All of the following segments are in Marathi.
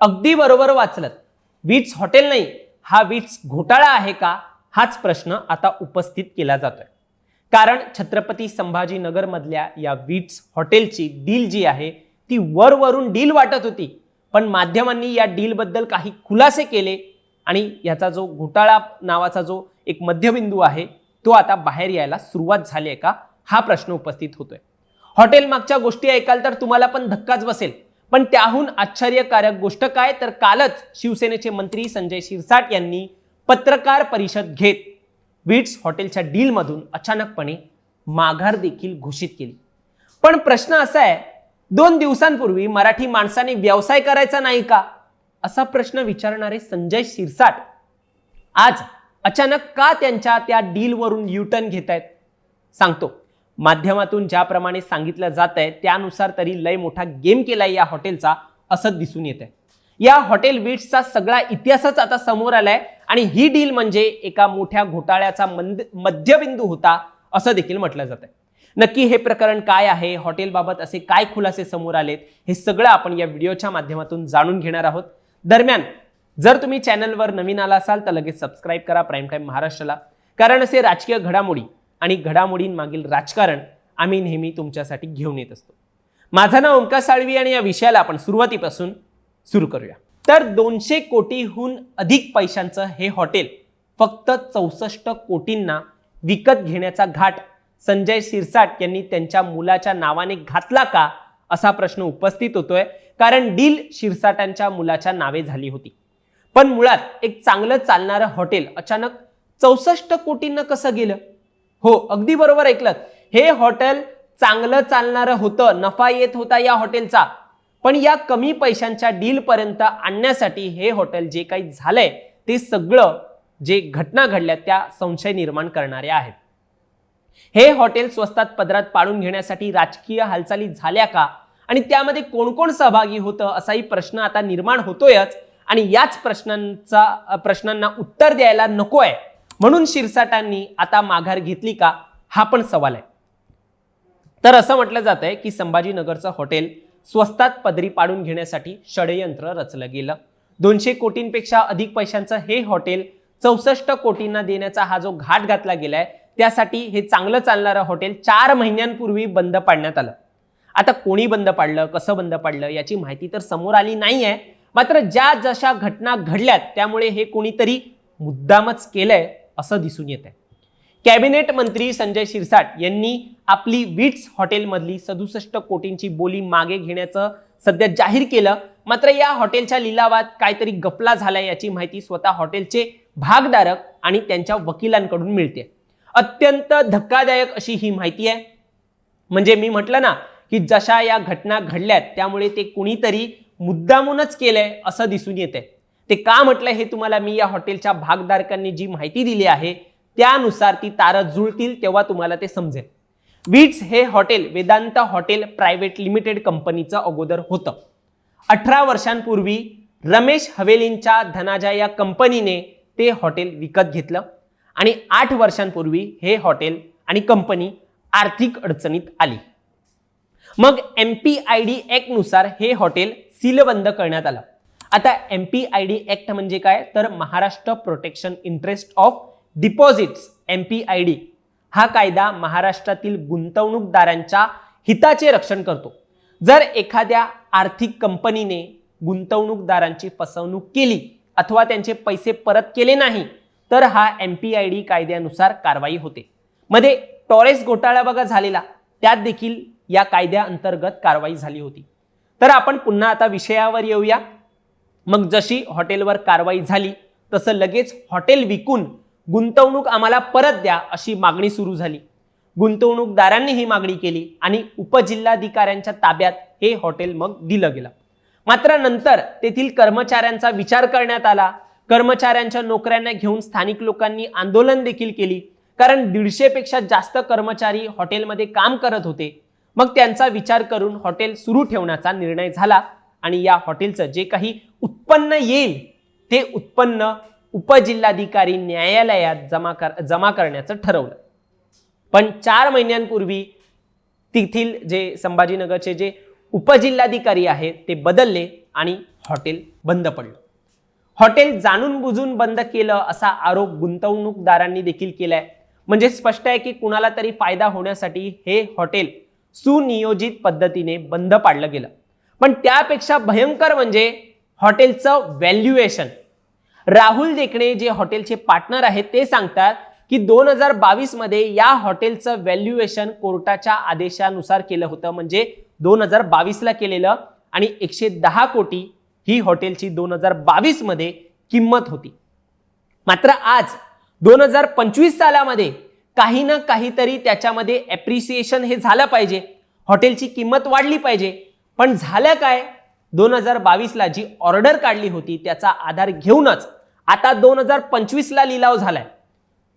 अगदी बरोबर वाचलं वीज हॉटेल नाही हा वीट्स घोटाळा आहे का? हाच प्रश्न आता उपस्थित केला जातोय. कारण छत्रपती संभाजीनगरमधल्या या वीट्स हॉटेलची डील जी आहे ती वरवरून डील वाटत होती. पण माध्यमांनी या डीलबद्दल काही खुलासे केले आणि याचा जो घोटाळा नावाचा जो एक मध्यबिंदू आहे तो आता बाहेर यायला सुरुवात झाली आहे का? हा प्रश्न उपस्थित होतोय. हॉटेल मागच्या गोष्टी ऐकाल तर तुम्हाला पण धक्काच बसेल. पण त्याहून आश्चर्यकारक गोष्ट काय? तर कालच शिवसेनेचे मंत्री संजय शिरसाट यांनी पत्रकार परिषद घेत विट्स हॉटेलच्या डीलमधून अचानकपणे माघार देखील घोषित केली. पण प्रश्न असा आहे दोन दिवसांपूर्वी मराठी माणसाने व्यवसाय करायचा नाही का? असा प्रश्न विचारणारे संजय शिरसाट आज अचानक का त्यांच्या त्या डीलवरून युटर्न घेत आहेत सांगतो. माध्यमातून ज्याप्रमाणे सांगितलं जात आहे त्यानुसार तरी लय मोठा गेम केलाय या हॉटेलचा असं दिसून येत आहे या हॉटेल विट्सचा सगळा इतिहासच आता समोर आलाय आणि ही डील म्हणजे एका मोठ्या घोटाळ्याचा मंद मध्यबिंदू होता असं देखील म्हटलं जात आहे नक्की हे प्रकरण काय आहे हॉटेलबाबत असे काय खुलासे समोर आलेत हे सगळं आपण या व्हिडिओच्या माध्यमातून जाणून घेणार आहोत. दरम्यान जर तुम्ही चॅनलवर नवीन आला असाल तर लगेच सबस्क्राईब करा प्राईम टाईम महाराष्ट्राला. कारण असे राजकीय घडामोडी आणि घडामोडींमागील राजकारण आम्ही नेहमी तुमच्यासाठी घेऊन येत असतो. माझं नाव ओंकार साळवी आणि या विषयाला आपण सुरुवातीपासून सुरू करूया. तर दोनशे कोटीहून अधिक पैशांचं हे हॉटेल फक्त चौसष्ट कोटींना विकत घेण्याचा घाट संजय शिरसाट यांनी त्यांच्या मुलाच्या नावाने घातला का असा प्रश्न उपस्थित होतोय. कारण डील शिरसाटांच्या मुलाच्या नावे झाली होती. पण मुळात एक चांगलं चालणारं हॉटेल अचानक चौसष्ट कोटींना कसं गेलं? हो अगदी बरोबर ऐकलं हे हॉटेल चांगलं चालणारं होतं नफा येत होता या हॉटेलचा. पण या कमी पैशांच्या डील पर्यंत आणण्यासाठी हे हॉटेल जे काही झालंय ते सगळं जे घटना घडल्या त्या संशय निर्माण करणाऱ्या आहेत. हे हॉटेल स्वस्तात पदरात पाडून घेण्यासाठी राजकीय हालचाली झाल्या का? आणि त्यामध्ये कोण कोण सहभागी होतं असाही प्रश्न आता निर्माण होतोयच. आणि याच प्रश्नांचा प्रश्नांना उत्तर द्यायला नको आहे म्हणून शिरसाटांनी आता माघार घेतली का? हा पण सवाल आहे. तर असं म्हटलं जात आहे की संभाजीनगरचं हॉटेल स्वस्तात पदरी पाडून घेण्यासाठी षडयंत्र रचलं गेलं. दोनशे कोटींपेक्षा अधिक पैशांचं हे हॉटेल चौसष्ट कोटींना देण्याचा हा जो घाट घातला गेलाय त्यासाठी हे चांगलं चालणारं हॉटेल चार महिन्यांपूर्वी बंद पाडण्यात आलं. आता कोणी बंद पाडलं कसं बंद पाडलं याची माहिती तर समोर आली नाही आहे मात्र ज्या जशा घटना घडल्यात त्यामुळे हे कोणीतरी मुद्दामच केलंय. असं दिसून येत आहे कॅबिनेट मंत्री संजय शिरसाट यांनी आपली विट्स हॉटेलमधली सदुसष्ट कोटींची बोली मागे घेण्याचं सध्या जाहीर केलं. मात्र या हॉटेलच्या लिलावात काहीतरी गपला झालाय याची माहिती स्वतः हॉटेलचे भागधारक आणि त्यांच्या वकिलांकडून मिळते. अत्यंत धक्कादायक अशी ही माहिती आहे. म्हणजे मी म्हटलं ना की जशा या घटना घडल्यात त्यामुळे ते कुणीतरी मुद्दामूनच केलंय असं दिसून येते ते का म्हटलं हे तुम्हाला मी या हॉटेलच्या भागधारकांनी जी माहिती दिली आहे त्यानुसार ती तारं जुळतील तेव्हा तुम्हाला ते समजेल. विट्स हे hotel Vedant hotel private limited कंपनीचं अगोदर होतं. अठरा वर्षांपूर्वी रमेश हवेलींच्या धनाजा या कंपनीने ते हॉटेल विकत घेतलं आणि आठ वर्षांपूर्वी हे हॉटेल आणि कंपनी आर्थिक अडचणीत आली. मग एम पी आय डी नुसार हे हॉटेल सीलबंद करण्यात आलं. आता M P I D act म्हणजे काय? तर Maharashtra protection interest of deposits M P I D हा कायदा महाराष्ट्रातील गुंतवणूकदारांच्या हिताचे रक्षण करतो. जर एखाद्या आर्थिक कंपनीने गुंतवणूकदारांची फसवणूक केली अथवा त्यांचे पैसे परत केले नाही तर हा एम पी आय डी कायद्यानुसार कारवाई होते. मध्ये टॉरेस घोटाळा बघा झालेला. त्यात देखील या कायद्याअंतर्गत कारवाई झाली होती. तर आपण पुन्हा आता विषयावर येऊया. मग जशी हॉटेलवर कारवाई झाली तसं लगेच हॉटेल विकून गुंतवणूक आम्हाला परत द्या अशी मागणी सुरू झाली. गुंतवणूकदारांनी ही मागणी केली आणि उपजिल्हाधिकाऱ्यांच्या ताब्यात हे हॉटेल मग दिलं गेलं. मात्र नंतर तेथील कर्मचाऱ्यांचा विचार करण्यात आला. कर्मचाऱ्यांच्या नोकऱ्यांना घेऊन स्थानिक लोकांनी आंदोलन देखील केली. कारण दीडशेपेक्षा जास्त कर्मचारी हॉटेलमध्ये काम करत होते. मग त्यांचा विचार करून हॉटेल सुरू ठेवण्याचा निर्णय झाला. आणि या हॉटेलचं जे काही उत्पन्न येईल ते उत्पन्न उपजिल्हाधिकारी न्यायालयात जमा कर जमा करण्याचं ठरवलं. पण चार महिन्यांपूर्वी तेथील जे संभाजीनगरचे जे उपजिल्हाधिकारी आहेत ते बदलले आणि हॉटेल बंद पडलं. हॉटेल जाणून बुजून बंद केलं असा आरोप गुंतवणूकदारांनी देखील केलाय. म्हणजे स्पष्ट आहे की कुणाला तरी फायदा होण्यासाठी हे हॉटेल सुनियोजित पद्धतीने बंद पाडलं गेलं. पण त्यापेक्षा भयंकर म्हणजे हॉटेलचं व्हॅल्युएशन राहुल देखणे जे हॉटेलचे पार्टनर आहेत ते सांगतात की दोन हजार बावीसमध्ये या हॉटेलचं व्हॅल्युएशन कोर्टाच्या आदेशानुसार केलं होतं. म्हणजे दोन हजार बावीसला केलेलं आणि एकशे दहा कोटी ही हॉटेलची दोन हजार बावीसमध्ये किंमत होती. मात्र आज दोन हजार पंचवीस सालामध्ये काही ना काहीतरी त्याच्यामध्ये ॲप्रिसिएशन हे झालं पाहिजे. हॉटेलची किंमत वाढली पाहिजे. पण झालं काय? दोन हजार बावीसला जी ऑर्डर काढली होती त्याचा आधार घेऊनच आता दोन हजार पंचवीसला लिलाव झालाय.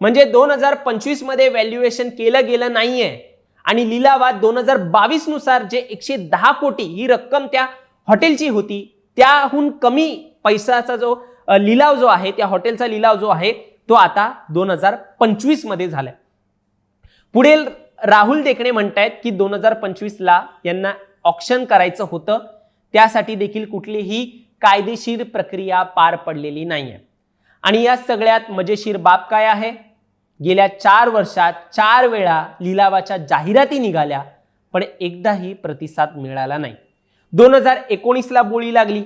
म्हणजे दोन हजार पंचवीसमध्ये व्हॅल्युएशन केलं गेलं नाहीये. आणि लिलावात दोन हजार बावीसनुसार जे एकशे दहा कोटी ही रक्कम त्या हॉटेलची होती त्याहून कमी पैशाचा जो लिलाव जो आहे त्या हॉटेलचा लिलाव जो आहे तो आता दोन हजार पंचवीसमध्ये झालाय. पुढे राहुल देखणे म्हणतायत की दोन हजार पंचवीसला यांना ऑप्शन करायचं होतं त्यासाठी देखील कुठलीही कायदेशीर प्रक्रिया पार पडलेली नाही आहे आणि या सगळ्यात मजेशीर बाब काय आहे? गेल्या चार वर्षात चार वेळा लिलावाच्या जाहिराती निघाल्या पण एकदाही प्रतिसाद मिळाला नाही. दोन हजार एकोणीसला बोली लागली.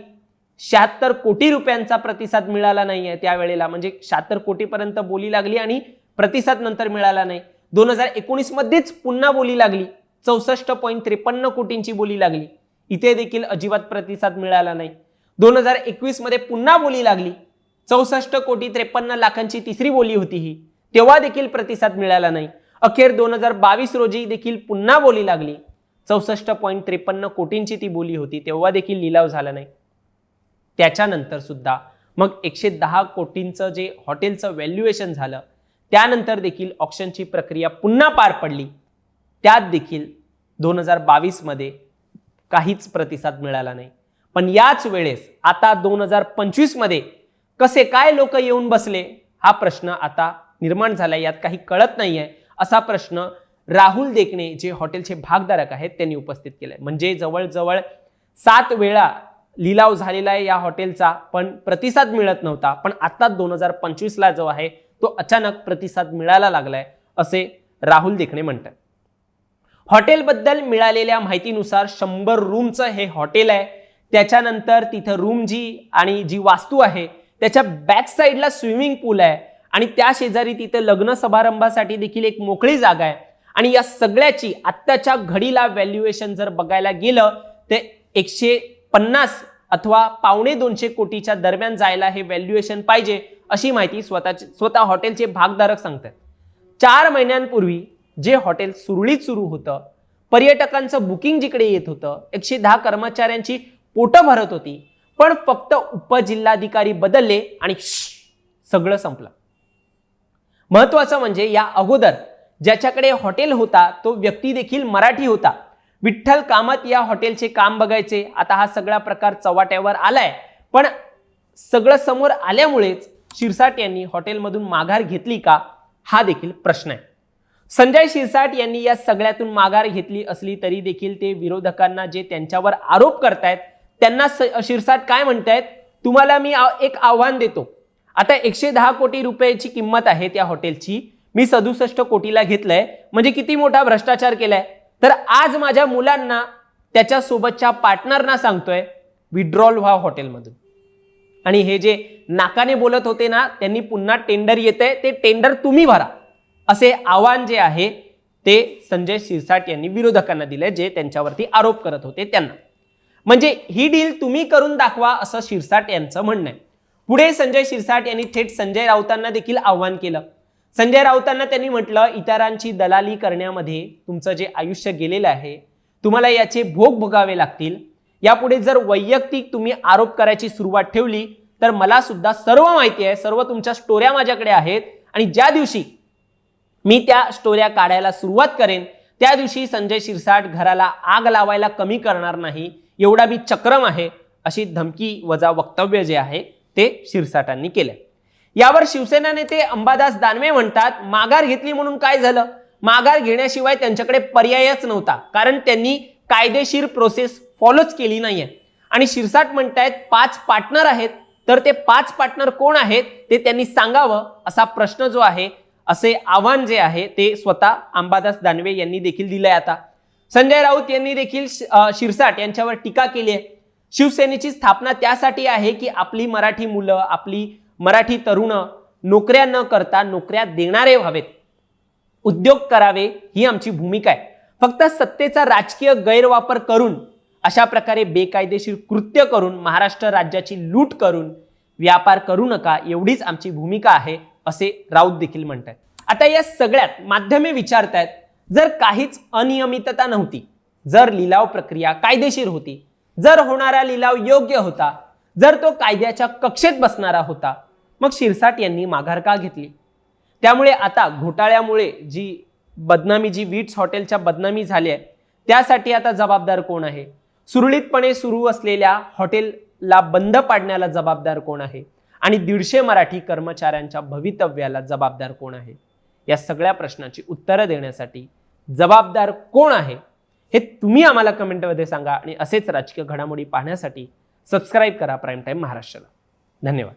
शहात्तर कोटी रुपयांचा प्रतिसाद मिळाला नाही आहे त्यावेळेला म्हणजे शहात्तर कोटीपर्यंत बोली लागली आणि प्रतिसाद नंतर मिळाला नाही. दोन हजार एकोणीसमध्येच पुन्हा बोली लागली. चौसष्ट पॉईंट त्रेपन्न कोटींची बोली लागली. इथे देखील अजिबात प्रतिसाद मिळाला नाही. दोन हजार एकवीसमध्ये पुन्हा बोली लागली. चौसष्ट कोटी त्रेपन्न लाखांची तिसरी बोली होती ही. तेव्हा देखील प्रतिसाद मिळाला नाही. अखेर दोन हजार बावीस रोजी देखील पुन्हा बोली लागली. चौसष्ट पॉईंट त्रेपन्न कोटींची ती बोली होती तेव्हा देखील लिलाव झाला नाही. त्याच्यानंतर सुद्धा मग एकशे दहा कोटींचं जे हॉटेलचं व्हॅल्युएशन झालं त्यानंतर देखील ऑप्शनची प्रक्रिया पुन्हा पार पडली. त्यात देखील दोन हजार बावीसमध्ये काहीच प्रतिसाद मिळाला नाही. पण याच वेळेस आता दोन हजार पंचवीसमध्ये कसे काय लोक येऊन बसले हा प्रश्न आता निर्माण झाला यात काही कळत नाही आहे असा प्रश्न राहुल देखणे जे हॉटेलचे भागधारक आहेत त्यांनी उपस्थित केलाय. म्हणजे जवळजवळ सात वेळा लिलाव झालेला आहे या हॉटेलचा पण प्रतिसाद मिळत नव्हता. पण आता दोन हजार पंचवीसला जो आहे तो अचानक प्रतिसाद मिळायला लागलाय असे राहुल देखणे म्हणतात. हॉटेलबद्दल मिळालेल्या माहितीनुसार शंभर रूमचं हे हॉटेल आहे. त्याच्यानंतर तिथं रूम जी आणि जी वास्तू आहे त्याच्या बॅक साईडला स्विमिंग पूल आहे. आणि त्या शेजारी तिथं लग्न समारंभासाठी देखील एक मोकळी जागा आहे. आणि या सगळ्याची आत्ताच्या घडीला व्हॅल्युएशन जर बघायला गेलं तर एकशे पन्नास अथवा पावणे दोनशे कोटीच्या दरम्यान जायला हे व्हॅल्युएशन पाहिजे अशी माहिती स्वतःचे स्वतः हॉटेलचे भागधारक सांगतात. चार महिन्यांपूर्वी जे हॉटेल सुरळीत सुरू होतं पर्यटकांचं बुकिंग जिकडे येत होतं एकशे दहा कर्मचाऱ्यांची पोटं भरत होती. पण फक्त उपजिल्हाधिकारी बदलले आणि सगळं संपलं. महत्वाचं म्हणजे या अगोदर ज्याच्याकडे हॉटेल होता तो व्यक्ती देखील मराठी होता. विठ्ठल कामत या हॉटेलचे काम बघायचे. आता हा सगळा प्रकार चव्हाट्यावर आलाय. पण सगळं समोर आल्यामुळेच शिरसाट यांनी हॉटेलमधून माघार घेतली का हा देखील प्रश्न आहे. संजय शिरसाट यांनी या सगळ्यातून माघार घेतली असली तरी देखील ते विरोधकांना जे त्यांच्यावर आरोप करतायत त्यांना शिरसाट काय म्हणतायत तुम्हाला मी एक आव्हान देतो. आता एकशे दहा कोटी रुपयाची किंमत आहे त्या हॉटेलची. मी सदुसष्ट कोटीला घेतलंय म्हणजे किती मोठा भ्रष्टाचार केलाय. तर आज माझ्या मुलांना त्याच्या सोबतच्या पार्टनरना सांगतोय विड्रॉल व्हा हॉटेलमधून. आणि हे जे नाकाने बोलत होते ना त्यांनी पुन्हा टेंडर येतंय ते टेंडर तुम्ही भरा. असे आव्हान जे आहे ते संजय शिरसाट यांनी विरोधकांना दिले जे त्यांच्यावरती आरोप करत होते त्यांना. म्हणजे ही डील तुम्ही करून दाखवा असं शिरसाट यांचं म्हणणं आहे. पुढे संजय शिरसाट यांनी थेट संजय राऊतांना देखील आव्हान केलं. संजय राऊतांना त्यांनी म्हटलं इतरांची दलाली करण्यामध्ये तुमचं जे आयुष्य गेलेलं आहे तुम्हाला याचे भोग भोगावे लागतील. यापुढे जर वैयक्तिक तुम्ही आरोप करायची सुरुवात ठेवली तर मला सुद्धा सर्व माहिती आहे सर्व तुमच्या स्टोऱ्या माझ्याकडे आहेत. आणि ज्या दिवशी मी त्या स्टोऱ्या काढायला सुरुवात करेन. त्या दिवशी संजय शिरसाट घराला आग लावायला कमी करणार नाही एवढा मी चक्रम आहे अशी धमकी वजा वक्तव्य जे आहे ते शिरसाटांनी केलं यावर शिवसेना नेते अंबादास दानवे म्हणतात माघार घेतली म्हणून काय झालं? माघार घेण्याशिवाय त्यांच्याकडे पर्यायच नव्हता कारण त्यांनी कायदेशीर प्रोसेस फॉलोच केली नाहीये. आणि शिरसाट म्हणतायत पाच पार्टनर आहेत तर ते पाच पार्टनर कोण आहेत ते त्यांनी सांगावं असा प्रश्न जो आहे असे आव्हान जे आहे ते स्वतः अंबादास दानवे यांनी देखील दिलंय आता. संजय राऊत यांनी देखील श- शिरसाट यांच्यावर टीका केली आहे. शिवसेनेची स्थापना त्यासाठी आहे की आपली मराठी मुलं आपली मराठी तरुण नोकऱ्या न करता नोकऱ्या देणारे व्हावेत. उद्योग करावे ही आमची भूमिका आहे. फक्त सत्तेचा राजकीय गैरवापर करून अशा प्रकारे बेकायदेशीर कृत्य करून महाराष्ट्र राज्याची लूट करून व्यापार करू नका एवढीच आमची भूमिका आहे. असे राऊत देखील म्हणतात आता या सगळ्यात माध्यमे विचारतायत जर काहीच अनियमितता नव्हती जर लिलाव प्रक्रिया कायदेशीर होती जर होणारा लिलाव योग्य होता जर तो कायद्याच्या कक्षेत बसणारा होता मग शिरसाट यांनी माघार का घेतली? त्यामुळे आता घोटाळ्यामुळे जी बदनामी जी वीट्स हॉटेलच्या बदनामी झाली आहे त्यासाठी आता जबाबदार कोण आहे? सुरळीतपणे सुरू असलेल्या हॉटेलला बंद पाडण्याला जबाबदार कोण आहे? आणि दीडशे मराठी कर्मचाऱ्यांच्या भवितव्याला जबाबदार कोण आहे? या सगळ्या प्रश्नाची उत्तरं देण्यासाठी जबाबदार कोण आहे? हे तुम्ही आम्हाला कमेंटमध्ये सांगा आणि असेच राजकीय घडामोडी पाहण्यासाठी सबस्क्राईब करा प्राईम टाईम महाराष्ट्राला धन्यवाद.